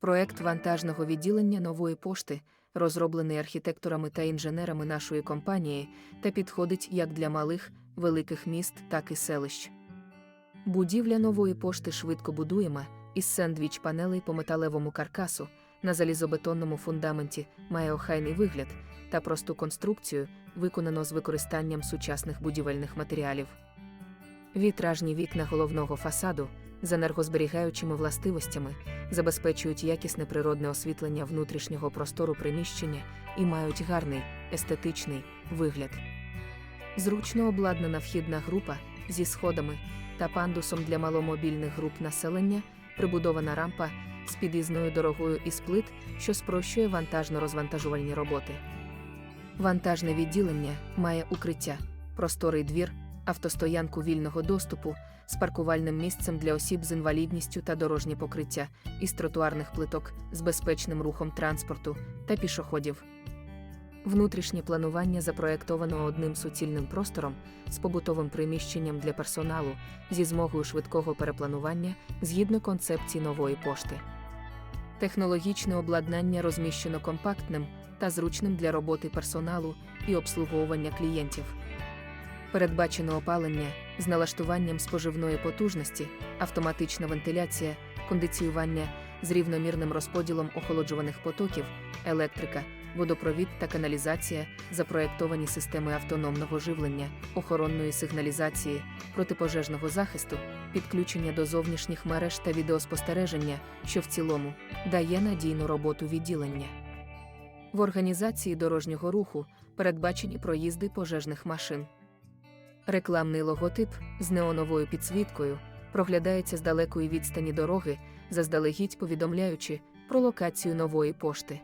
Проект вантажного відділення нової пошти, розроблений архітекторами та інженерами нашої компанії, та підходить як для малих, великих міст, так і селищ. Будівля нової пошти швидко будуєма, із сендвіч панелей по металевому каркасу, на залізобетонному фундаменті має охайний вигляд та просту конструкцію, виконано з використанням сучасних будівельних матеріалів. Вітражні вікна головного фасаду з енергозберігаючими властивостями забезпечують якісне природне освітлення внутрішнього простору приміщення і мають гарний, естетичний вигляд. Зручно обладнана вхідна група зі сходами та пандусом для маломобільних груп населення, прибудована рампа з під'їзною дорогою із плит, що спрощує вантажно-розвантажувальні роботи. Вантажне відділення має укриття, просторий двір, автостоянку вільного доступу з паркувальним місцем для осіб з інвалідністю та дорожнє покриття із тротуарних плиток з безпечним рухом транспорту та пішоходів. Внутрішнє планування запроєктовано одним суцільним простором з побутовим приміщенням для персоналу зі змогою швидкого перепланування згідно концепції нової пошти. Технологічне обладнання розміщено компактним та зручним для роботи персоналу і обслуговування клієнтів. Передбачено опалення з налаштуванням споживної потужності, автоматична вентиляція, кондиціювання з рівномірним розподілом охолоджуваних потоків, електрика, водопровід та каналізація, запроєктовані системи автономного живлення, охоронної сигналізації, протипожежного захисту, підключення до зовнішніх мереж та відеоспостереження, що в цілому дає надійну роботу відділення. В організації дорожнього руху передбачені проїзди пожежних машин. Рекламний логотип з неоновою підсвіткою проглядається з далекої відстані дороги, заздалегідь повідомляючи про локацію нової пошти.